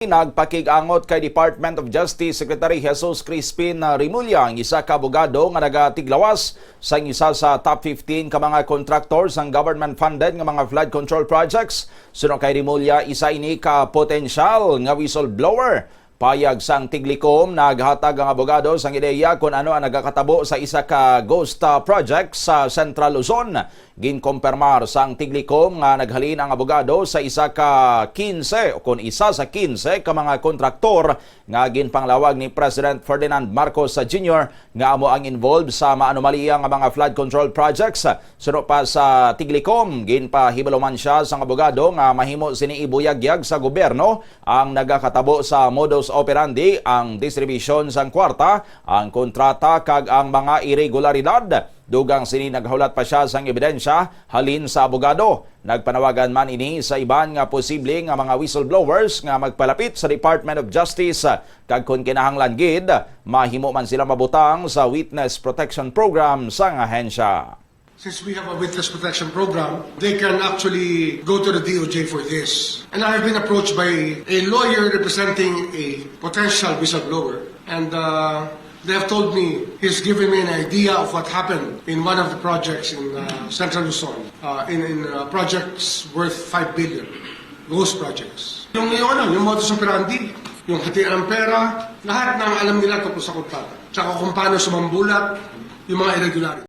Nagpakigangot kay Department of Justice Secretary Jesus Crispin Rimulya ang isa ka abogado nga nagatiglawas sa isa sa top 15 ka mga contractors ng government funded nga mga flood control projects. Suno kay Rimulya isa ini ka potensyal nga whistleblower Payag sang Tiglikom naghatag ang abogado sang ideya kung ano ang nagakatabo sa isa ka ghost uh, project sa Central Luzon. Ginkompirmar sang Tiglikom nga naghalin ang abogado sa isa ka 15 o kung isa sa 15 ka mga kontraktor nga ginpanglawag ni President Ferdinand Marcos Jr. nga amo ang involved sa maanomaliya nga mga flood control projects. Suno pa sa Tiglikom, ginpahibaluman siya sang abogado nga mahimo sini ibuyagyag sa gobyerno ang nagakatabo sa modus operandi ang distribution sang kwarta, ang kontrata kag ang mga irregularidad. Dugang sini naghulat pa siya sang ebidensya halin sa abogado. Nagpanawagan man ini sa iban nga posible nga mga whistleblowers nga magpalapit sa Department of Justice kag kun kinahanglan gid mahimo man sila mabutang sa Witness Protection Program sang ahensya. Since we have a witness protection program, they can actually go to the DOJ for this. And I have been approached by a lawyer representing a potential whistleblower. And uh, they have told me he's given me an idea of what happened in one of the projects in uh, Central Luzon, uh, in, in uh, projects worth 5 billion, ghost projects. Yung yun, yung modus operandi, yung hatian pera, lahat ng alam nila tungkol sa kontrata. Tsaka kung paano sumambulat, yung mga irregularity.